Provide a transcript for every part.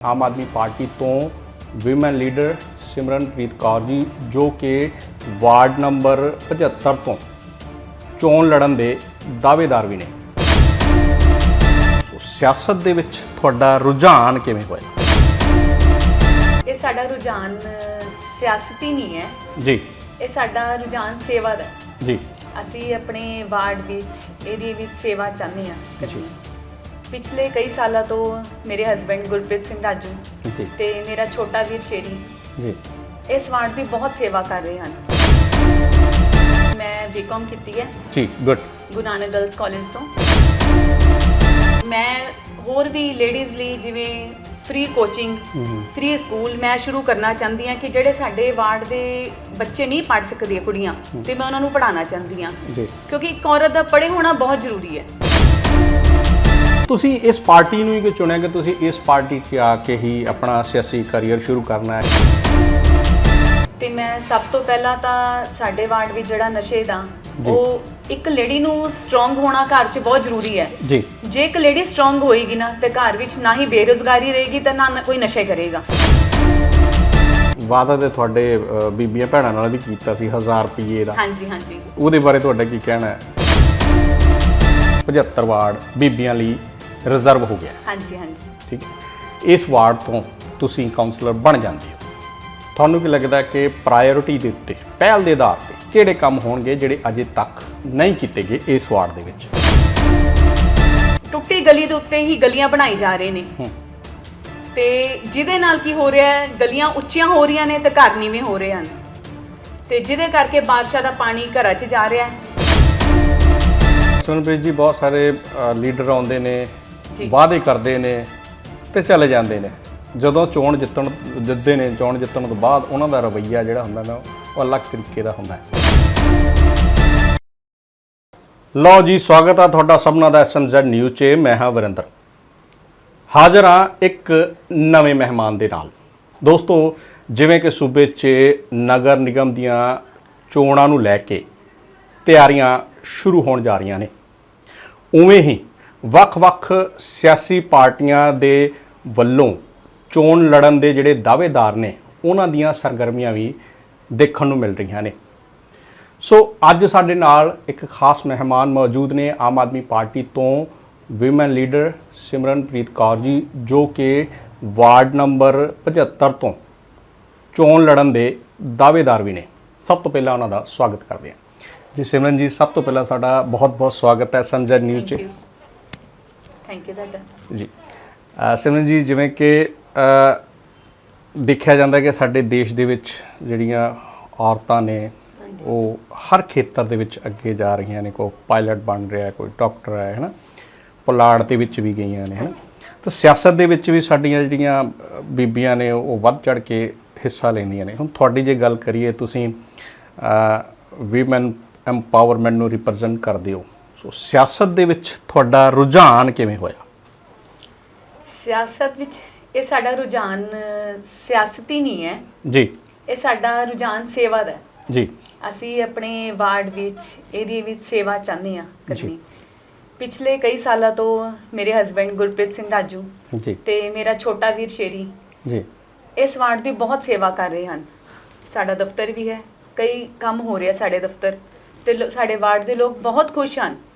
ਆਮ Aadmi party ਤੋਂ women leader Simranpreet Kaur ji ਜੋ ਕਿ ਵਾਰਡ ਨੰਬਰ 75 ਤੋਂ ਚੋਣ ਲੜਨ ਦੇ ਦਾਅਵੇਦਾਰ ਵੀ ਨੇ ਸਿਆਸਤ ਦੇ ਵਿੱਚ ਤੁਹਾਡਾ ਰੁਝਾਨ ਕਿਵੇਂ ਹੋਇਆ ਇਹ ਸਾਡਾ ਰੁਝਾਨ ਸਿਆਸਤੀ ਨਹੀਂ ਹੈ ਜੀ ਇਹ ਸਾਡਾ ਰੁਝਾਨ ਸੇਵਾ ਦਾ। ਜੀ ਅਸੀਂ ਆਪਣੇ ਵਾਰਡ ਵਿੱਚ ਏਰੀਏ ਵਿੱਚ ਸੇਵਾ ਚਾਹੁੰਦੇ ਕਰਨੀ। ਜੀ। ਪਿਛਲੇ ਕਈ ਸਾਲਾਂ ਤੋਂ ਮੇਰੇ ਹਸਬੰਡ ਗੁਰਪ੍ਰੀਤ ਸਿੰਘ ਰਾਜੂ ਜੀ। ਤੇ ਮੇਰਾ ਛੋਟਾ ਵੀਰ ਸ਼ੇਰੀ ਜੀ। ਇਸ ਵਾਰਡ ਦੀ ਬਹੁਤ ਸੇਵਾ ਕਰ ਰਹੇ ਹਨ। ਮੈਂ ਬੀਕਾਮ ਕੀਤੀ ਹੈ। ਜੀ ਗੁੱਡ ਗੁਰੂ ਨਾਨਕ ਗਰਲਸ ਕਾਲਜ ਤੋਂ। ਮੈਂ ਹੋਰ ਵੀ ਲੇਡੀਜ਼ ਲਈ ਜਿਵੇਂ ਫ੍ਰੀ ਕੋਚਿੰਗ ਫ੍ਰੀ ਸਕੂਲ ਮੈਂ ਸ਼ੁਰੂ ਕਰਨਾ ਚਾਹੁੰਦੀ ਹਾਂ ਕਿ ਜਿਹੜੇ ਸਾਡੇ ਵਾਰਡ ਦੇ ਬੱਚੇ ਨਹੀਂ ਪੜ੍ਹ ਸਕਦੀਆਂ ਕੁੜੀਆਂ ਤੇ ਮੈਂ ਉਹਨਾਂ ਨੂੰ ਪੜ੍ਹਾਉਣਾ ਚਾਹੁੰਦੀ ਹਾਂ। ਜੀ। ਕਿਉਂਕਿ ਇੱਕ ਔਰਤ ਦਾ ਪੜ੍ਹੇ ਹੋਣਾ ਬਹੁਤ ਜ਼ਰੂਰੀ ਹੈ। ਤੁਸੀਂ ਇਸ ਪਾਰਟੀ ਨੂੰ ਹੀ ਚੁਣਿਆ ਕਿ ਤੁਸੀਂ ਇਸ ਪਾਰਟੀ 'ਚ ਆ ਕੇ ਹੀ ਆਪਣਾ ਸਿਆਸੀ ਕੈਰੀਅਰ ਸ਼ੁਰੂ ਕਰਨਾ ਹੈ? ਤੇ ਮੈਂ ਸਭ ਤੋਂ ਪਹਿਲਾਂ ਤਾਂ ਸਾਡੇ ਵਾਰਡ ਵਿੱਚ ਜਿਹੜਾ ਨਸ਼ੇ ਦਾ। ਉਹ ਇੱਕ ਲੇਡੀ ਨੂੰ ਸਟਰੋਂਗ ਹੋਣਾ ਘਰ 'ਚ ਬਹੁਤ ਜ਼ਰੂਰੀ ਹੈ। ਜੀ। ਜੇ ਇੱਕ ਲੇਡੀ ਸਟਰੋਂਗ ਹੋਏਗੀ ਨਾ ਤੇ ਘਰ ਵਿੱਚ ਨਾ ਹੀ ਬੇਰੁਜ਼ਗਾਰੀ ਰਹੇਗੀ ਤੇ ਨਾ ਕੋਈ ਨਸ਼ੇ ਕਰੇਗਾ। ਵਾਅਦਾ ਤੇ ਤੁਹਾਡੇ ਬੀਬੀਆਂ ਭੈਣਾਂ ਨਾਲ ਵੀ ਕੀਤਾ ਸੀ 1000 ਰੁਪਏ ਦਾ। ਹਾਂਜੀ ਹਾਂਜੀ। ਉਹਦੇ ਬਾਰੇ ਤੁਹਾਡਾ ਕੀ ਕਹਿਣਾ ਹੈ? 75 ਵਾਰਡ ਬੀਬੀਆਂ ਲਈ ਰਿਜ਼ਰਵ ਹੋ ਗਿਆ ਹਾਂਜੀ ਹਾਂਜੀ। ਠੀਕ ਹੈ। ਇਸ ਵਾਰਡ ਤੋਂ ਤੁਸੀਂ ਕਾਉਂਸਲਰ ਬਣ ਜਾਂਦੇ ਹੋ। ਤੁਹਾਨੂੰ ਕੀ ਲੱਗਦਾ ਕਿ ਪ੍ਰਾਇੋਰਟੀ ਦੇ ਉੱਤੇ ਪਹਿਲ ਦੇ ਆਧਾਰ ਤੇ ਕਿਹੜੇ ਕੰਮ ਹੋਣਗੇ ਜਿਹੜੇ ਅਜੇ ਤੱਕ ਨਹੀਂ ਕੀਤੇ ਗਏ ਇਸ ਵਾਰਡ ਦੇ ਵਿੱਚ? ਟੁੱਟੀ ਗਲੀ ਦੇ ਉੱਤੇ ਹੀ ਗਲੀਆਂ ਬਣਾਈ ਜਾ ਰਹੇ ਨੇ। ਹੂੰ। ਤੇ ਜਿਹਦੇ ਨਾਲ ਕੀ ਹੋ ਰਿਹਾ ਹੈ ਗਲੀਆਂ ਉੱਚੀਆਂ ਹੋ ਰਹੀਆਂ ਨੇ ਤੇ ਘਰ ਨੀਵੇਂ ਹੋ ਰਹੇ ਹਨ। ਤੇ ਜਿਹਦੇ ਕਰਕੇ ਬਾਰਿਸ਼ਾਂ ਦਾ ਪਾਣੀ ਘਰਾਂ 'ਚ ਜਾ ਰਿਹਾ ਹੈ। ਸੁਨਪ੍ਰੀਤ ਜੀ ਬਹੁਤ ਸਾਰੇ ਅ, ਲੀਡਰ ਆਉਂਦੇ ਨੇ। ਵਾਅਦੇ ਕਰਦੇ ਨੇ ਤੇ ਚਲੇ ਜਾਂਦੇ ਨੇ। ਜਦੋਂ ਚੋਣ ਜਿੱਤਣ ਜਿੱਤਦੇ ਨੇ, ਚੋਣ ਜਿੱਤਣ ਤੋਂ ਬਾਅਦ ਉਹਨਾਂ ਦਾ ਰਵੱਈਆ ਜਿਹੜਾ ਹੁੰਦਾ ਨਾ, ਉਹ ਅਲੱਗ ਤਰੀਕੇ ਦਾ ਹੁੰਦਾ। ਹੈ ਲਓ ਜੀ, ਸਵਾਗਤ ਆ ਤੁਹਾਡਾ ਸਭਨਾਂ ਦਾ ਐਸਐਮਜ਼ੈਡ ਨਿਊਜ਼ 'ਚ। ਮੈਂ ਹਾਂ ਵਰਿੰਦਰ। ਹਾਜ਼ਰ ਹਾਂ ਇੱਕ ਨਵੇਂ ਮਹਿਮਾਨ ਦੇ ਨਾਲ। ਦੋਸਤੋ, ਜਿਵੇਂ ਕਿ ਸੂਬੇ 'ਚ ਨਗਰ ਨਿਗਮ ਦੀਆਂ ਚੋਣਾਂ ਨੂੰ ਲੈ ਕੇ ਤਿਆਰੀਆਂ ਸ਼ੁਰੂ ਹੋਣ ਜਾ ਰਹੀਆਂ ਨੇ। ਉਵੇਂ ਹੀ ਵੱਖ-ਵੱਖ ਸਿਆਸੀ ਪਾਰਟੀਆਂ ਦੇ ਵੱਲੋਂ ਚੋਣ ਲੜਨ ਦੇ ਜਿਹੜੇ ਦਾਅਵੇਦਾਰ ਨੇ, ਉਹਨਾਂ ਦੀਆਂ ਸਰਗਰਮੀਆਂ ਵੀ ਦੇਖਣ ਨੂੰ ਮਿਲ ਰਹੀਆਂ ਨੇ। ਸੋ ਅੱਜ ਸਾਡੇ ਨਾਲ ਇੱਕ ਖਾਸ ਮਹਿਮਾਨ ਮੌਜੂਦ ਨੇ, ਆਮ ਆਦਮੀ ਪਾਰਟੀ ਤੋਂ ਵਿਮਨ ਲੀਡਰ ਸਿਮਰਨਪ੍ਰੀਤ ਕੌਰ ਜੀ, ਜੋ ਕਿ ਵਾਰਡ ਨੰਬਰ 75 ਤੋਂ ਚੋਣ ਲੜਨ ਦੇ ਦਾਅਵੇਦਾਰ ਵੀ ਨੇ। ਸਭ ਤੋਂ ਪਹਿਲਾਂ ਉਹਨਾਂ ਦਾ ਸਵਾਗਤ ਕਰਦੇ ਹਾਂ। ਜੀ ਸਿਮਰਨ ਜੀ, ਸਭ ਤੋਂ ਪਹਿਲਾਂ ਸਾਡਾ ਬਹੁਤ-ਬਹੁਤ ਸਵਾਗਤ ਹੈ ਸੰਜਰ ਨਿਊਜ਼ 'ਚ। ਥੈਂਕ ਯੂ ਤੁਹਾਡਾ ਜੀ। ਸਿਮਰਨ ਜੀ ਜਿਵੇਂ ਕਿ ਦੇਖਿਆ ਜਾਂਦਾ ਕਿ ਸਾਡੇ ਦੇਸ਼ ਦੇ ਵਿੱਚ ਜਿਹੜੀਆਂ ਔਰਤਾਂ ਨੇ ਉਹ ਹਰ ਖੇਤਰ ਦੇ ਵਿੱਚ ਅੱਗੇ ਜਾ ਰਹੀਆਂ ਨੇ ਕੋਈ ਪਾਇਲਟ ਬਣ ਰਿਹਾ ਕੋਈ ਡਾਕਟਰ ਹੈ ਹੈਨਾ? ਪੁਲਾੜ ਦੇ ਵਿੱਚ ਵੀ ਗਈਆਂ ਨੇ ਹੈਨਾ? ਤਾਂ ਸਿਆਸਤ ਦੇ ਵਿੱਚ ਵੀ ਸਾਡੀਆਂ ਜਿਹੜੀਆਂ ਬੀਬੀਆਂ ਨੇ ਉਹ ਵੱਧ ਚੜ ਕੇ ਹਿੱਸਾ ਲੈਂਦੀਆਂ ਨੇ। ਹੁਣ ਤੁਹਾਡੀ ਜੇ ਗੱਲ ਕਰੀਏ ਤੁਸੀਂ ਵੀਮਨ ਐਮਪਾਵਰਮੈਂਟ ਨੂੰ ਰਿਪਰੈਜ਼ੈਂਟ ਕਰਦੇ ਹੋ। ਸੋ ਸਿਆਸਤ ਦੇ ਵਿੱਚ ਤੁਹਾਡਾ ਰੁਝਾਨ ਕਿਵੇਂ ਹੋਇਆ? ਸਿਆਸਤ ਵਿੱਚ ਇਹ ਸਾਡਾ ਰੁਝਾਨ ਸਿਆਸਤੀ ਨਹੀਂ ਹੈ। ਜੀ। ਇਹ ਸਾਡਾ ਰੁਝਾਨ ਸੇਵਾ ਦਾ ਹੈ। ਜੀ। ਅਸੀਂ ਆਪਣੇ ਵਾਰਡ ਵਿੱਚ ਏਰੀਏ ਵਿੱਚ ਸੇਵਾ ਚਾਹੁੰਦੇ ਜੀ। ਕਰਨੀ। ਪਿਛਲੇ ਕਈ ਸਾਲਾਂ ਤੋਂ ਮੇਰੇ ਹਸਬੰਡ ਗੁਰਪ੍ਰੀਤ ਸਿੰਘ ਰਾਜੂ ਜੀ। ਤੇ ਮੇਰਾ ਛੋਟਾ ਵੀਰ ਸ਼ੇਰੀ ਜੀ। ਇਸ ਵਾਰਡ ਦੀ ਬਹੁਤ ਸੇਵਾ ਕਰ ਰਹੇ ਹਨ। ਸਾਡਾ ਦਫ਼ਤਰ ਵੀ ਹੈ। ਕਈ ਕੰਮ ਹੋ ਰਿਹਾ ਸਾਡੇ ਦਫ਼ਤਰ ਤੇ ਸਾਡੇ ਵਾਰਡ ਦੇ ਲੋਕ ਬਹੁਤ ਖੁਸ਼ ਹਨ।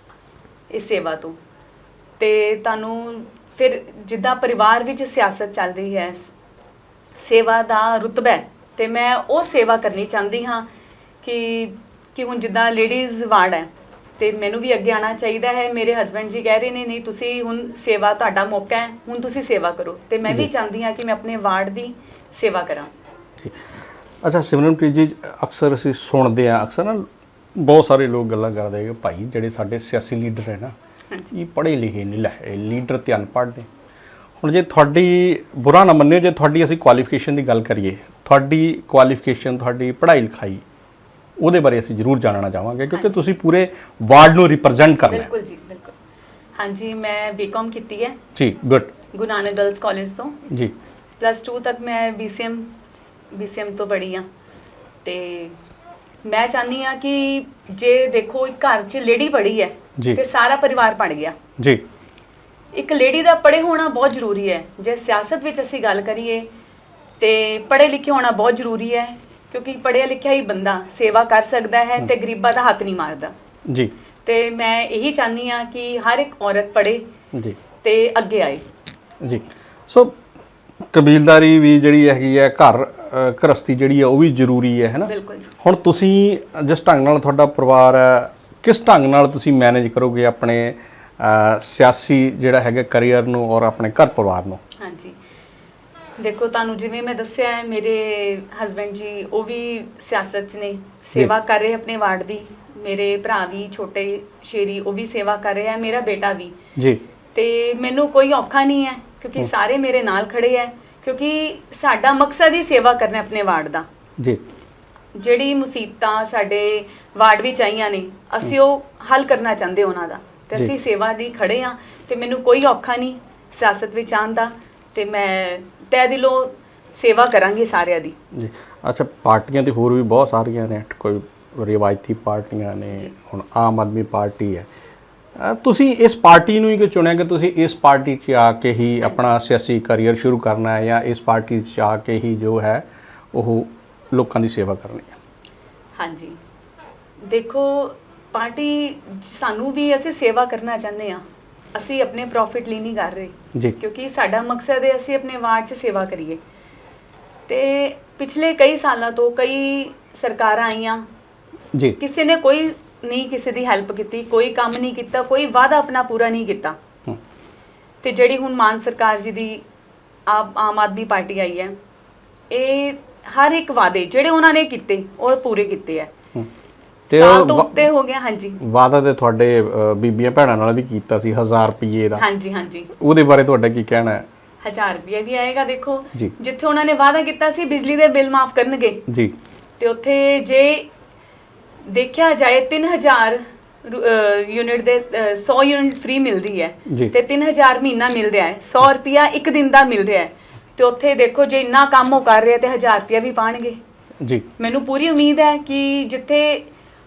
ਇਸ ਸੇਵਾ ਤੋਂ ਤੇ ਤੁਹਾਨੂੰ ਫਿਰ ਜਿੱਦਾਂ ਪਰਿਵਾਰ ਵਿੱਚ ਸਿਆਸਤ ਚੱਲ ਰਹੀ ਹੈ ਸੇਵਾ ਦਾ ਰੁਤਬਾ ਹੈ ਤੇ ਮੈਂ ਉਹ ਸੇਵਾ ਕਰਨੀ ਚਾਹੁੰਦੀ ਹਾਂ ਕਿ ਕਿ ਹੁਣ ਜਿੱਦਾਂ ਲੇਡੀਜ਼ ਵਾਰਡ ਹੈ ਤੇ ਮੈਨੂੰ ਵੀ ਅੱਗੇ ਆਉਣਾ ਚਾਹੀਦਾ ਹੈ ਮੇਰੇ ਹਸਬੰਡ ਜੀ ਕਹਿ ਰਹੇ ਨੇ ਨਹੀਂ ਤੁਸੀਂ ਹੁਣ ਸੇਵਾ ਤੁਹਾਡਾ ਮੌਕਾ ਹੈ ਹੁਣ ਤੁਸੀਂ ਸੇਵਾ ਕਰੋ ਤੇ ਮੈਂ ਵੀ। ਚਾਹੁੰਦੀ ਹਾਂ ਕਿ ਮੈਂ ਆਪਣੇ ਵਾਰਡ ਦੀ ਸੇਵਾ ਕਰਾਂ। ਅੱਛਾ ਸਿਮਰਨਪ੍ਰੀਤ ਜੀ ਅਕਸਰ ਅਸੀਂ ਸੁਣਦੇ ਆ ਅਕਸਰ ਨਾ ਬਹੁਤ ਸਾਰੇ ਲੋਕ ਗੱਲਾਂ ਕਰਦੇ ਕਿ ਭਾਈ ਜਿਹੜੇ ਸਾਡੇ ਸਿਆਸੀ ਲੀਡਰ ਹੈ ਨਾ। ਇਹ ਪੜ੍ਹੇ ਲਿਖੇ ਨਹੀਂ ਲੈ ਇਹ ਲੀਡਰ ਤੇ ਅਨਪੜ੍ਹ ਨੇ। ਹੁਣ ਜੇ ਤੁਹਾਡੀ ਬੁਰਾ ਨਾ ਮੰਨਿਓ ਜੇ ਤੁਹਾਡੀ ਅਸੀਂ ਕੁਆਲੀਫਿਕੇਸ਼ਨ ਦੀ ਗੱਲ ਕਰੀਏ ਤੁਹਾਡੀ ਕੁਆਲੀਫਿਕੇਸ਼ਨ ਤੁਹਾਡੀ ਪੜ੍ਹਾਈ ਲਿਖਾਈ ਉਹਦੇ ਬਾਰੇ ਅਸੀਂ ਜ਼ਰੂਰ ਜਾਣਨਾ ਚਾਹਾਂਗੇ ਕਿਉਂਕਿ। ਤੁਸੀਂ ਪੂਰੇ ਵਾਰਡ ਨੂੰ ਰਿਪਰੈਜ਼ੈਂਟ ਕਰਨਾ ਹੈ ਬਿਲਕੁਲ ਜੀ ਬਿਲਕੁਲ। ਹਾਂਜੀ ਮੈਂ ਬੀਕਾਮ ਕੀਤੀ ਹੈ। ਜੀ ਗੁੱਡ ਗੁਰੂ ਨਾਨਕ ਗਰਲਸ ਕਾਲਜ ਤੋਂ। ਜੀ। ਪਲੱਸ 2 ਤੱਕ ਮੈਂ BCM BCM ਤੋਂ ਪੜ੍ਹੀ ਆ ਤੇ ਮੈਂ ਚਾਹਨੀ ਆ ਕਿ ਜੇ ਦੇਖੋ ਇੱਕ ਘਰ 'ਚ ਲੇਡੀ ਪੜ੍ਹੀ ਹੈ ਜੀ। ਤੇ ਸਾਰਾ ਪਰਿਵਾਰ ਪੜ ਗਿਆ। ਜੀ। ਇੱਕ ਲੇਡੀ ਦਾ ਪੜ੍ਹੇ ਹੋਣਾ ਬਹੁਤ ਜ਼ਰੂਰੀ ਹੈ। ਜੇ ਸਿਆਸਤ ਵਿੱਚ ਅਸੀਂ ਗੱਲ ਕਰੀਏ ਤੇ ਪੜ੍ਹੇ ਲਿਖੇ ਹੋਣਾ ਬਹੁਤ ਜ਼ਰੂਰੀ ਹੈ ਕਿਉਂਕਿ ਪੜ੍ਹਿਆ ਲਿਖਿਆ ਹੀ ਬੰਦਾ ਸੇਵਾ ਕਰ ਸਕਦਾ ਹੈ ਤੇ ਗਰੀਬਾਂ ਦਾ ਹੱਕ ਨਹੀਂ ਮਾਰਦਾ। ਜੀ। ਤੇ ਮੈਂ ਇਹੀ ਚਾਹਨੀ ਆ ਕਿ ਹਰ ਇੱਕ ਔਰਤ ਪੜ੍ਹੇ ਜੀ। ਤੇ ਅੱਗੇ ਆਏ। ਜੀ। ਸੋ ਕਬੀਲਦਾਰੀ ਵੀ ਜਿਹੜੀ ਹੈਗੀ ਹੈ ਘਰ ਅ, ਗ੍ਰਸਤੀ ਜਿਹੜੀ ਹੈ ਉਹ ਵੀ ਜ਼ਰੂਰੀ ਹੈ ਹੈਨਾ ਬਿਲਕੁਲ ਜੀ। ਹੁਣ ਤੁਸੀਂ ਜਿਸ ਢੰਗ ਨਾਲ ਤੁਹਾਡਾ ਪਰਿਵਾਰ ਹੈ ਕਿਸ ਢੰਗ ਨਾਲ ਤੁਸੀਂ ਮੈਨੇਜ ਕਰੋਗੇ ਆਪਣੇ ਸਿਆਸੀ ਜਿਹੜਾ ਹੈਗਾ ਕੈਰੀਅਰ ਨੂੰ ਔਰ ਆਪਣੇ ਘਰ ਪਰਿਵਾਰ ਨੂੰ? ਹਾਂਜੀ। ਦੇਖੋ ਤੁਹਾਨੂੰ ਜਿਵੇਂ ਮੈਂ ਦੱਸਿਆ ਹੈ ਮੇਰੇ ਹਸਬੰਡ ਜੀ ਉਹ ਵੀ ਸਿਆਸਤ 'ਚ ਨੇ ਸੇਵਾ ਕਰ ਰਹੇ ਆਪਣੇ ਵਾਰਡ ਦੀ। ਮੇਰੇ ਭਰਾ ਵੀ ਛੋਟੇ ਸ਼ੇਰੀ ਉਹ ਵੀ ਸੇਵਾ ਕਰ ਰਹੇ ਆ ਮੇਰਾ ਬੇਟਾ ਵੀ। ਜੀ। ਤੇ ਮੈਨੂੰ ਕੋਈ ਔਖਾ ਨਹੀਂ ਹੈ। ਕਿਉਂਕਿ ਸਾਰੇ ਮੇਰੇ ਨਾਲ ਖੜੇ ਹੈ ਕਿਉਂਕਿ ਸਾਡਾ ਮਕਸਦ ਹੀ ਸੇਵਾ ਕਰਨਾ ਆਪਣੇ ਵਾਰਡ ਦਾ। ਜੀ। ਜਿਹੜੀ ਮੁਸੀਬਤਾਂ ਸਾਡੇ ਵਾਰਡ ਵਿੱਚ ਆਈਆਂ ਨੇ ਅਸੀਂ ਉਹ ਹੱਲ ਕਰਨਾ ਚਾਹੁੰਦੇ ਉਹਨਾਂ ਦਾ। ਤੇ ਜੀ। ਅਸੀਂ ਸੇਵਾ ਲਈ ਖੜੇ ਆ ਤੇ ਮੈਨੂੰ ਕੋਈ ਔਖਾ ਨਹੀਂ ਸਿਆਸਤ ਵਿੱਚ ਆਉਣ ਦਾ ਤੇ ਮੈਂ ਤਹਿ ਦਿਲੋਂ ਸੇਵਾ ਕਰਾਂਗੀ ਸਾਰਿਆਂ ਦੀ। ਜੀ। ਅੱਛਾ ਪਾਰਟੀਆਂ ਤੇ ਹੋਰ ਵੀ ਬਹੁਤ ਸਾਰੀਆਂ ਨੇ ਕੋਈ ਰਿਵਾਇਤੀ ਪਾਰਟੀਆਂ ਨੇ। ਹੁਣ ਆਮ ਆਦਮੀ ਪਾਰਟੀ ਹੈ। ਤੁਸੀਂ ਇਸ ਪਾਰਟੀ ਨੂੰ ਹੀ ਕਿਉਂ ਚੁਣਿਆ ਕਿ ਤੁਸੀਂ ਇਸ ਪਾਰਟੀ 'ਚ ਆ ਕੇ ਹੀ ਆਪਣਾ ਸਿਆਸੀ ਕੈਰੀਅਰ ਸ਼ੁਰੂ ਕਰਨਾ ਹੈ ਜਾਂ ਇਸ ਪਾਰਟੀ 'ਚ ਆ ਕੇ ਹੀ ਜੋ ਹੈ ਉਹ ਲੋਕਾਂ ਦੀ ਸੇਵਾ ਕਰਨੀ ਹੈ? ਹਾਂਜੀ। ਦੇਖੋ ਪਾਰਟੀ ਸਾਨੂੰ ਵੀ ਅਸੀਂ ਸੇਵਾ ਕਰਨਾ ਚਾਹੁੰਦੇ ਆ ਅਸੀਂ ਆਪਣੇ ਪ੍ਰੋਫਿਟ ਲਈ ਨਹੀਂ ਕਰ ਰਹੇ। ਜੀ। ਕਿਉਂਕਿ ਸਾਡਾ ਮਕਸਦ ਹੈ ਅਸੀਂ ਆਪਣੇ ਵਾਰਡ 'ਚ ਸੇਵਾ ਕਰੀਏ। ਤੇ ਪਿਛਲੇ ਕਈ ਸਾਲਾਂ ਤੋਂ ਕਈ ਸਰਕਾਰਾਂ ਆਈਆਂ। ਜੀ। ਕਿਸੇ ਨੇ ਕੋਈ ਨਹੀਂ ਕਿਸੇ ਦੀ ਹੈਲਪ ਕੀਤੀ ਕੋਈ ਕੰਮ ਨਹੀਂ ਕੀਤਾ ਕੋਈ ਵਾਅਦਾ ਆਪਣਾ ਪੂਰਾ ਨਹੀਂ ਕੀਤਾ। ਹੂੰ, ਤੇ ਜਿਹੜੀ ਹੁਣ ਮਾਨ ਸਰਕਾਰ ਜੀ ਦੀ ਆਪ ਆਮ ਆਦਮੀ ਪਾਰਟੀ ਆਈ ਹੈ ਇਹ ਹਰ ਇੱਕ ਵਾਅਦੇ ਜਿਹੜੇ ਉਹਨਾਂ ਨੇ ਕੀਤੇ ਉਹ ਪੂਰੇ ਕੀਤੇ ਹੈ। ਹੂੰ। ਤੇ ਸਾਲ ਤੋਂ ਉਹ ਉੱਤੇ ਹੋ ਗਿਆ ਹਾਂਜੀ। ਵਾਦਾ ਤੇ ਤੁਹਾਡੇ ਅ, ਬੀਬੀਆਂ ਭੈਣਾਂ ਨਾਲ ਵੀ ਕੀਤਾ ਸੀ 1000 ਰੁਪਏ ਦਾ। ਹਾਂਜੀ ਹਾਂਜੀ। ਉਹਦੇ ਬਾਰੇ ਤੁਹਾਡਾ ਕੀ ਕਹਿਣਾ ਹੈ? 1000 ਰੁਪਏ ਵੀ ਆਏਗਾ ਦੇਖੋ। ਜੀ। ਜਿੱਥੇ ਉਹਨਾਂ ਨੇ ਵਾਅਦਾ ਕੀਤਾ ਸੀ ਬਿਜਲੀ ਦੇ ਬਿੱਲ ਮਾਫ ਕਰਨਗੇ। ਜੀ। ਤੇ ਉੱਥੇ ਜੇ ਦੇਖਿਆ ਜਾਏ 3000 ਯੂਨਿਟ ਦੇ ਅ, 100 ਯੂਨਿਟ ਫ੍ਰੀ ਮਿਲ ਰਹੀ ਹੈ। ਜੀ। ਤੇ 3000 ਮਹੀਨਾ ਮਿਲ ਰਿਹਾ ਹੈ। 100 ਰੁਪਿਆ ਇੱਕ ਦਿਨ ਦਾ ਮਿਲ ਰਿਹਾ ਹੈ। ਤੇ ਉੱਥੇ ਦੇਖੋ ਜੇ ਇੰਨਾ ਕੰਮ ਉਹ ਕਰ ਰਿਹਾ ਤੇ 1000 ਰੁਪਿਆ ਵੀ ਪਾਣਗੇ। ਜੀ। ਮੈਨੂੰ ਪੂਰੀ ਉਮੀਦ ਹੈ ਕਿ ਜਿੱਥੇ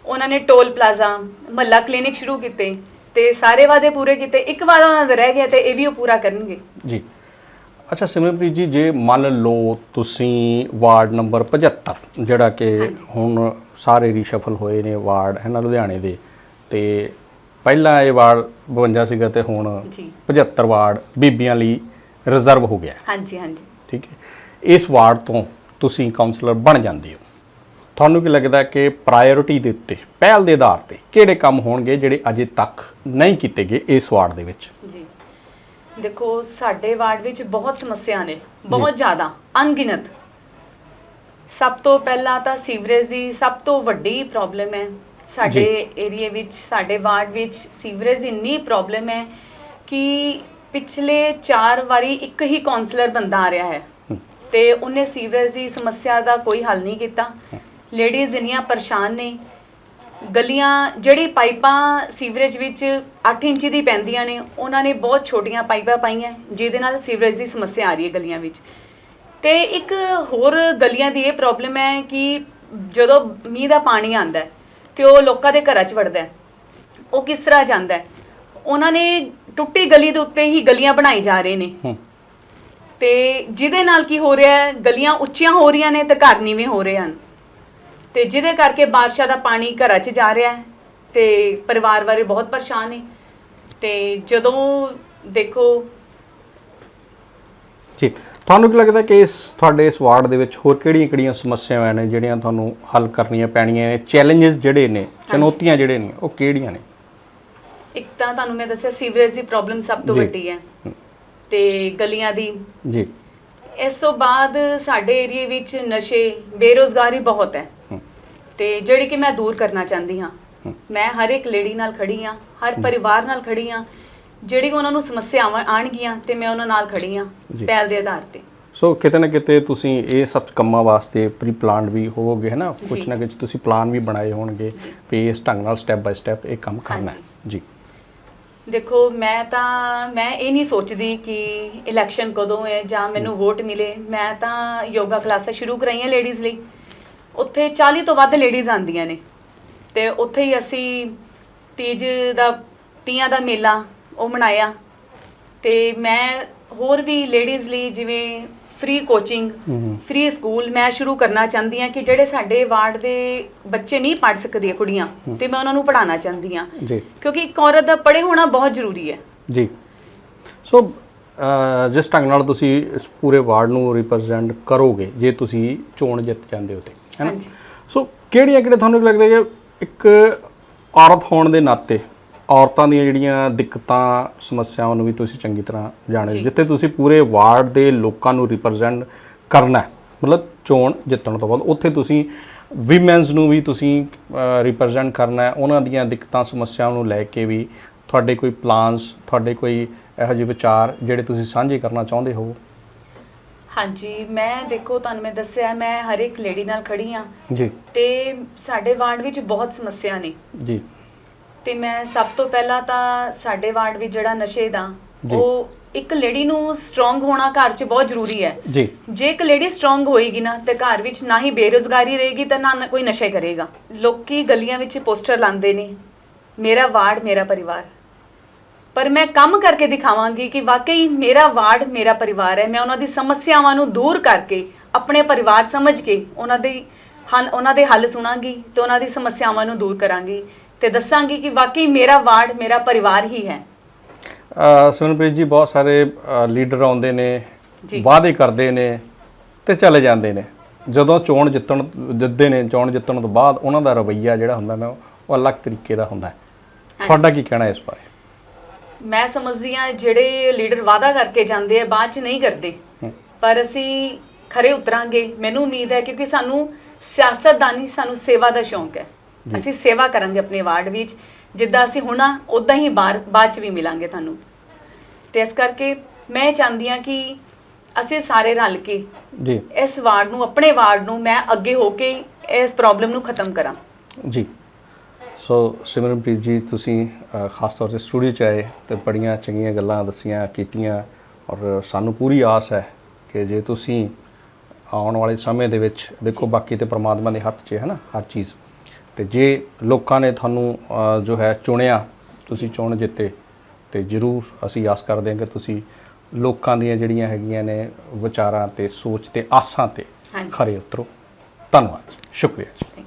ਉਹਨਾਂ ਨੇ ਟੋਲ ਪਲਾਜ਼ਾ ਮਹੱਲਾ ਕਲੀਨਿਕ ਸ਼ੁਰੂ ਕੀਤੇ ਤੇ ਸਾਰੇ ਵਾਅਦੇ ਪੂਰੇ ਕੀਤੇ ਇੱਕ ਵਾਅਦਾ ਉਹਨਾਂ ਦਾ ਰਹਿ ਗਿਆ ਤੇ ਇਹ ਵੀ ਉਹ ਪੂਰਾ ਕਰਨਗੇ। ਜੀ। ਅੱਛਾ ਸਿਮਰਪ੍ਰੀਤ ਜੀ ਜੇ ਮੰਨ ਲਓ ਤੁਸੀਂ ਵਾਰਡ ਨੰਬਰ 75 ਜਿਹੜਾ ਕਿ ਹੁਣ ਸਾਰੇ ਰੀਸ਼ਫਲ ਹੋਏ ਨੇ ਵਾਰਡ ਹੈ ਨਾ ਲੁਧਿਆਣੇ ਦੇ। ਤੇ ਪਹਿਲਾਂ ਇਹ ਵਾਰਡ 52 ਸੀਗਾ ਤੇ ਹੁਣ ਜੀ। 75 ਵਾਰਡ ਬੀਬੀਆਂ ਲਈ ਰਿਜ਼ਰਵ ਹੋ ਗਿਆ। ਹਾਂਜੀ ਹਾਂਜੀ। ਠੀਕ ਹੈ। ਇਸ ਵਾਰਡ ਤੋਂ ਤੁਸੀਂ ਕਾਉਂਸਲਰ ਬਣ ਜਾਂਦੇ ਹੋ। ਤੁਹਾਨੂੰ ਕੀ ਲੱਗਦਾ ਕਿ ਪ੍ਰਾਇੋਰਟੀ ਦੇ ਉੱਤੇ ਪਹਿਲ ਦੇ ਆਧਾਰ ਤੇ ਕਿਹੜੇ ਕੰਮ ਹੋਣਗੇ ਜਿਹੜੇ ਅਜੇ ਤੱਕ ਨਹੀਂ ਕੀਤੇ ਗਏ ਇਸ ਵਾਰਡ ਦੇ ਵਿੱਚ? ਜੀ। ਦੇਖੋ ਸਾਡੇ ਵਾਰਡ ਵਿੱਚ ਬਹੁਤ ਸਮੱਸਿਆ ਨੇ ਬਹੁਤ ਜ਼ਿਆਦਾ ਅਣਗਿਣਤ। ਸਭ ਤੋਂ ਪਹਿਲਾਂ ਤਾਂ ਸੀਵਰੇਜ ਦੀ ਸਭ ਤੋਂ ਵੱਡੀ ਪ੍ਰੋਬਲਮ ਹੈ। ਸਾਡੇ ਏਰੀਆ ਵਿੱਚ ਸਾਡੇ ਵਾਰਡ ਵਿੱਚ ਸੀਵਰੇਜ ਇੰਨੀ ਪ੍ਰੋਬਲਮ ਹੈ ਕਿ ਪਿਛਲੇ 4 ਵਾਰੀ ਇੱਕ ਹੀ ਕਾਉਂਸਲਰ ਬੰਦਾ ਆ ਰਿਹਾ ਹੂੰ। ਤੇ ਉਹਨੇ ਸੀਵਰੇਜ ਦੀ ਸਮੱਸਿਆ ਦਾ ਕੋਈ ਹੱਲ ਨਹੀਂ ਕੀਤਾ। ਲੇਡੀਜ਼ ਇੰਨੀਆਂ ਪਰੇਸ਼ਾਨ ਨੇ। ਗਲੀਆਂ ਜਿਹੜੀ ਪਾਈਪਾਂ ਸੀਵਰੇਜ ਵਿੱਚ 8 ਇੰਚ ਦੀ ਪੈਂਦੀਆਂ ਨੇ ਉਹਨਾਂ ਨੇ ਬਹੁਤ ਛੋਟੀਆਂ ਪਾਈਪਾਂ ਪਾਈਆਂ। ਜਿਹਦੇ ਨਾਲ ਸੀਵਰੇਜ ਦੀ ਸਮੱਸਿਆ ਆ ਰਹੀ ਹੈ ਗਲੀਆਂ ਵਿੱਚ। ਤੇ ਇੱਕ ਹੋਰ ਗਲੀਆਂ ਦੀ ਇਹ ਪ੍ਰੋਬਲਮ ਹੈ ਕਿ ਜਦੋਂ ਮੀਂਹ ਦਾ ਪਾਣੀ ਆਂਦਾ ਹੈ ਤੇ ਉਹ ਲੋਕਾਂ ਦੇ ਘਰਾਂ 'ਚ ਵੜਦਾ ਹੈ ਉਹ ਕਿਸ ਤਰ੍ਹਾਂ ਜਾਂਦਾ ਹੈ? ਉਹਨਾਂ ਨੇ ਟੁੱਟੀ ਗਲੀ ਦੇ ਉੱਤੇ ਹੀ ਗਲੀਆਂ ਬਣਾਈ ਜਾ ਰਹੇ ਨੇ। ਹੂੰ। ਤੇ ਜਿਹਦੇ ਨਾਲ ਕੀ ਹੋ ਰਿਹਾ ਹੈ? ਗਲੀਆਂ ਉੱਚੀਆਂ ਹੋ ਰਹੀਆਂ ਨੇ ਤੇ ਘਰ ਨੀਵੇਂ ਹੋ ਰਹੇ ਹਨ। ਤੇ ਜਿਹਦੇ ਕਰਕੇ ਬਾਰਿਸ਼ਾਂ ਦਾ ਪਾਣੀ ਘਰਾਂ 'ਚ ਜਾ ਰਿਹਾ ਹੈ ਤੇ ਪਰਿਵਾਰ ਵਾਲੇ ਬਹੁਤ ਪਰੇਸ਼ਾਨ ਨੇ। ਤੇ ਜਦੋਂ ਦੇਖੋ ਜੀ। ਤੁਹਾਨੂੰ ਕੀ ਲੱਗਦਾ ਕਿ ਇਸ ਤੁਹਾਡੇ ਇਸ ਵਾਰਡ ਦੇ ਵਿੱਚ ਹੋਰ ਕਿਹੜੀਆਂ-ਕਿਹੜੀਆਂ ਸਮੱਸਿਆਵਾਂ ਨੇ ਜਿਹੜੀਆਂ ਤੁਹਾਨੂੰ ਹੱਲ ਕਰਨੀਆਂ ਪੈਣੀਆਂ ਨੇ? ਚੈਲੰਜਸ ਜਿਹੜੇ ਨੇ ਚੁਣੌਤੀਆਂ ਜਿਹੜੇ ਨੇ ਉਹ ਕਿਹੜੀਆਂ ਨੇ? ਇੱਕ ਤਾਂ ਤੁਹਾਨੂੰ ਮੈਂ ਦੱਸਿਆ ਸੀਵਰੇਜ ਦੀ ਪ੍ਰੋਬਲਮ ਸਭ ਤੋਂ। ਵੱਡੀ ਹੈ। ਤੇ ਗਲੀਆਂ ਦੀ। ਜੀ। ਇਸ ਤੋਂ ਬਾਅਦ ਸਾਡੇ ਏਰੀਏ ਵਿੱਚ ਨਸ਼ੇ ਬੇਰੋਜ਼ਗਾਰੀ ਬਹੁਤ ਹੈ। ਤੇ ਜਿਹੜੀ ਕਿ ਮੈਂ ਦੂਰ ਕਰਨਾ ਚਾਹੁੰਦੀ ਹੂੰ। ਮੈਂ ਹਰ ਇੱਕ ਲੇਡੀ ਨਾਲ ਖੜੀ ਹਾਂ ਹਰ ਪਰਿਵਾਰ ਨਾਲ ਖੜੀ ਹਾਂ। ਜਿਹੜੀ ਉਹਨਾਂ ਨੂੰ ਸਮੱਸਿਆਵਾਂ ਆਣਗੀਆਂ ਤੇ ਮੈਂ ਉਹਨਾਂ ਨਾਲ ਖੜੀ ਹਾਂ ਜੀ। ਪਹਿਲ ਦੇ ਆਧਾਰ ਤੇ। ਸੋ ਕਿਤੇ ਨਾ ਕਿਤੇ ਤੁਸੀਂ ਇਹ ਸਭ ਕੰਮਾਂ ਵਾਸਤੇ ਪ੍ਰੀ ਪਲਾਨ ਵੀ ਹੋਵੋਗੇ ਹੈ ਨਾ? ਕੁਝ ਜੀ। ਨਾ ਕੁਝ ਤੁਸੀਂ ਪਲਾਨ ਵੀ ਬਣਾਏ ਹੋਣਗੇ ਵੀ ਇਸ ਢੰਗ ਨਾਲ ਸਟੈਪ ਬਾਈ ਸਟੈਪ ਇਹ ਕੰਮ ਕਰਨਾ ਹੈ। ਜੀ। ਦੇਖੋ ਮੈਂ ਤਾਂ ਮੈਂ ਇਹ ਨਹੀਂ ਸੋਚਦੀ ਕਿ ਇਲੈਕਸ਼ਨ ਕਦੋਂ ਹੈ ਜਾਂ ਮੈਨੂੰ ਵੋਟ ਮਿਲੇ। ਮੈਂ ਤਾਂ ਯੋਗਾ ਕਲਾਸਾਂ ਸ਼ੁਰੂ ਕਰਾਈਆਂ ਲੇਡੀਜ਼ ਲਈ। ਉੱਥੇ 40 ਤੋਂ ਵੱਧ ਲੇਡੀਜ਼ ਆਉਂਦੀਆਂ ਨੇ। ਤੇ ਉੱਥੇ ਹੀ ਅਸੀਂ ਤੀਜ ਦਾ ਤੀਆਂ ਦਾ ਮੇਲਾ ਉਹ ਮਨਾਇਆ। ਤੇ ਮੈਂ ਹੋਰ ਵੀ ਲੇਡੀਜ਼ ਲਈ ਜਿਵੇਂ ਫ੍ਰੀ ਕੋਚਿੰਗ ਫ੍ਰੀ ਸਕੂਲ ਮੈਂ ਸ਼ੁਰੂ ਕਰਨਾ ਚਾਹੁੰਦੀ ਹਾਂ ਕਿ ਜਿਹੜੇ ਸਾਡੇ ਵਾਰਡ ਦੇ ਬੱਚੇ ਨਹੀਂ ਪੜ੍ਹ ਸਕਦੇ ਕੁੜੀਆਂ ਤੇ ਮੈਂ ਉਹਨਾਂ ਨੂੰ ਪੜ੍ਹਾਉਣਾ ਚਾਹੁੰਦੀ ਹਾਂ। ਜੀ। ਕਿਉਂਕਿ ਇੱਕ ਔਰਤ ਦਾ ਪੜ੍ਹੇ ਹੋਣਾ ਬਹੁਤ ਜ਼ਰੂਰੀ ਹੈ। ਜੀ। ਸੋ ਜਿਸ ਢੰਗ ਨਾਲ ਤੁਸੀਂ ਇਸ ਪੂਰੇ ਵਾਰਡ ਨੂੰ ਰਿਪਰੈਜ਼ੈਂਟ ਕਰੋਗੇ ਜੇ ਤੁਸੀਂ ਚੋਣ ਜਿੱਤ ਜਾਂਦੇ ਹੋ ਤੇ ਹੈਨਾ। ਸੋ ਕਿਹੜੀਆਂ ਕਿਹੜੇ ਤੁਹਾਨੂੰ ਲੱਗਦਾ ਕਿ ਇੱਕ ਔਰਤ ਹੋਣ ਦੇ ਨਾਤੇ ਔਰਤਾਂ ਦੀਆਂ ਜਿਹੜੀਆਂ ਦਿੱਕਤਾਂ ਸਮੱਸਿਆਵਾਂ ਨੂੰ ਵੀ ਤੁਸੀਂ ਚੰਗੀ ਤਰ੍ਹਾਂ ਜਾਣਦੇ। ਜਿੱਥੇ ਤੁਸੀਂ ਪੂਰੇ ਵਾਰਡ ਦੇ ਲੋਕਾਂ ਨੂੰ ਰਿਪਰੈਜ਼ੈਂਟ ਕਰਨਾ ਹੈ। ਮਤਲਬ ਚੋਣ ਜਿੱਤਣ ਤੋਂ ਬਾਅਦ ਉੱਥੇ ਤੁਸੀਂ ਵਿਮਨਸ ਨੂੰ ਵੀ ਤੁਸੀਂ ਰਿਪਰੈਜ਼ੈਂਟ ਕਰਨਾ ਹੈ। ਉਹਨਾਂ ਦੀਆਂ ਦਿੱਕਤਾਂ ਸਮੱਸਿਆਵਾਂ ਨੂੰ ਲੈ ਕੇ ਵੀ ਤੁਹਾਡੇ ਕੋਈ ਪਲਾਨਸ ਤੁਹਾਡੇ ਕੋਈ ਇਹੋ ਜਿਹੇ ਵਿਚਾਰ ਜਿਹੜੇ ਤੁਸੀਂ ਸਾਂਝੇ ਕਰਨਾ ਚਾਹੁੰਦੇ ਹੋ? ਹਾਂਜੀ ਮੈਂ ਦੇਖੋ ਤੁਹਾਨੂੰ ਮੈਂ ਦੱਸਿਆ ਮੈਂ ਹਰ ਇੱਕ ਲੇਡੀ ਨਾਲ ਖੜੀ ਹਾਂ। ਜੀ। ਤੇ ਸਾਡੇ ਵਾਰਡ ਵਿੱਚ ਬਹੁਤ ਸਮੱਸਿਆ ਨੇ। ਜੀ। ਤੇ ਮੈਂ ਸਭ ਤੋਂ ਪਹਿਲਾਂ ਤਾਂ ਸਾਡੇ ਵਾਰਡ ਵਿੱਚ ਜਿਹੜਾ ਨਸ਼ੇ ਦਾ। ਉਹ ਇੱਕ ਲੇਡੀ ਨੂੰ ਸਟਰੋਂਗ ਹੋਣਾ ਘਰ 'ਚ ਬਹੁਤ ਜ਼ਰੂਰੀ ਹੈ। ਜੀ। ਜੇ ਇੱਕ ਲੇਡੀ ਸਟਰੋਂਗ ਹੋਏਗੀ ਨਾ ਤੇ ਘਰ ਵਿੱਚ ਨਾ ਹੀ ਬੇਰੁਜ਼ਗਾਰੀ ਰਹੇਗੀ ਤਾਂ ਨਾ ਨਾ ਕੋਈ ਨਸ਼ੇ ਕਰੇਗਾ। ਲੋਕੀ ਗਲੀਆਂ ਵਿੱਚ ਪੋਸਟਰ ਲਾਉਂਦੇ ਨੇ ਮੇਰਾ ਵਾਰਡ ਮੇਰਾ ਪਰਿਵਾਰ। ਪਰ ਮੈਂ ਕੰਮ ਕਰਕੇ ਦਿਖਾਵਾਂਗੀ ਕਿ ਵਾਕਈ ਮੇਰਾ ਵਾਰਡ ਮੇਰਾ ਪਰਿਵਾਰ ਹੈ। ਮੈਂ ਉਹਨਾਂ ਦੀ ਸਮੱਸਿਆਵਾਂ ਨੂੰ ਦੂਰ ਕਰਕੇ ਆਪਣੇ ਪਰਿਵਾਰ ਸਮਝ ਕੇ ਉਹਨਾਂ ਦੇ ਹੱਲ ਉਹਨਾਂ ਦੇ ਹੱਲ ਸੁਣਾਂਗੀ ਤੇ ਉਹਨਾਂ ਦੀ ਸਮੱਸਿਆਵਾਂ ਨੂੰ ਦੂਰ ਕਰਾਂਗੀ। ਤੇ ਦੱਸਾਂਗੀ ਕਿ ਵਾਕਈ ਮੇਰਾ ਵਾਰਡ ਮੇਰਾ ਪਰਿਵਾਰ ਹੀ ਹੈ। ਅਹ ਸਿਮਰਨਪ੍ਰੀਤ ਜੀ ਬਹੁਤ ਸਾਰੇ ਲੀਡਰ ਆਉਂਦੇ ਨੇ। ਵਾਅਦੇ ਕਰਦੇ ਨੇ ਤੇ ਚਲੇ ਜਾਂਦੇ ਨੇ। ਜਦੋਂ ਚੋਣ ਜਿੱਤਣ ਜਿੱਤਦੇ ਨੇ ਚੋਣ ਜਿੱਤਣ ਤੋਂ ਬਾਅਦ ਉਹਨਾਂ ਦਾ ਰਵੱਈਆ ਜਿਹੜਾ ਹੁੰਦਾ ਨਾ ਉਹ ਅਲੱਗ ਤਰੀਕੇ ਦਾ ਹੁੰਦਾ ਹੈ। ਤੁਹਾਡਾ ਕੀ ਕਹਿਣਾ ਇਸ ਬਾਰੇ? ਮੈਂ ਸਮਝਦੀ ਹਾਂ ਜਿਹੜੇ ਲੀਡਰ ਵਾਅਦਾ ਕਰਕੇ ਜਾਂਦੇ ਆ ਬਾਅਦ ਚ ਨਹੀਂ ਕਰਦੇ। ਪਰ ਅਸੀਂ ਖਰੇ ਉਤਰਾਂਗੇ। ਮੈਨੂੰ ਉਮੀਦ ਹੈ ਕਿਉਂਕਿ ਸਾਨੂੰ ਸਿਆਸਤਦਾਨੀ ਸਾਨੂੰ ਸੇਵਾ ਦਾ ਸ਼ੌਂਕ ਹੈ। ਅਸੀਂ ਸੇਵਾ ਕਰਾਂਗੇ ਆਪਣੇ ਵਾਰਡ ਵਿੱਚ ਜਿੱਦਾਂ ਅਸੀਂ ਹੁਣ ਆ ਉਦਾਂ ਹੀ ਬਾਹਰ ਬਾਅਦ ਚ ਵੀ ਮਿਲਾਂਗੇ ਤੁਹਾਨੂੰ। ਤੇ ਇਸ ਕਰਕੇ ਮੈਂ ਚਾਹੁੰਦੀ ਹਾਂ ਕਿ ਅਸੀਂ ਸਾਰੇ ਰਲ ਕੇ ਜੀ। ਇਸ ਵਾਰਡ ਨੂੰ ਆਪਣੇ ਵਾਰਡ ਨੂੰ ਮੈਂ ਅੱਗੇ ਹੋ ਕੇ ਇਸ ਪ੍ਰੋਬਲਮ ਨੂੰ ਖਤਮ ਕਰਾਂ। ਜੀ। ਸੋ ਸਿਮਰਨਪ੍ਰੀਤ ਜੀ ਤੁਸੀਂ ਅ, ਖਾਸ ਤੌਰ ਤੇ ਸਟੂਡੀਓ 'ਚ ਆਏ ਤੇ ਬੜੀਆਂ ਚੰਗੀਆਂ ਗੱਲਾਂ ਦੱਸੀਆਂ ਕੀਤੀਆਂ ਔਰ ਸਾਨੂੰ ਪੂਰੀ ਆਸ ਹੈ ਕਿ ਜੇ ਤੁਸੀਂ ਆਉਣ ਵਾਲੇ ਸਮੇਂ ਦੇ ਵਿੱਚ ਦੇਖੋ ਬਾਕੀ ਤੇ ਪ੍ਰਮਾਤਮਾ ਦੇ ਹੱਥ 'ਚ ਹੈ ਨਾ ਹਰ ਚੀਜ਼। ਤੇ ਜੇ ਲੋਕਾਂ ਨੇ ਤੁਹਾਨੂੰ ਅ, ਜੋ ਹੈ ਚੁਣਿਆ ਤੁਸੀਂ ਚੋਣ ਜਿੱਤੇ ਤੇ ਜ਼ਰੂਰ ਅਸੀਂ ਆਸ ਕਰਦੇ ਹਾਂ ਕਿ ਤੁਸੀਂ ਲੋਕਾਂ ਦੀਆਂ ਜਿਹੜੀਆਂ ਹੈਗੀਆਂ ਨੇ ਵਿਚਾਰਾਂ ਤੇ ਸੋਚ ਤੇ ਆਸਾਂ ਤੇ ਹਾਂਜੀ। ਖਰੇ ਉਤਰੋ। ਧੰਨਵਾਦ ਜੀ, ਸ਼ੁਕਰੀਆ ਜੀ।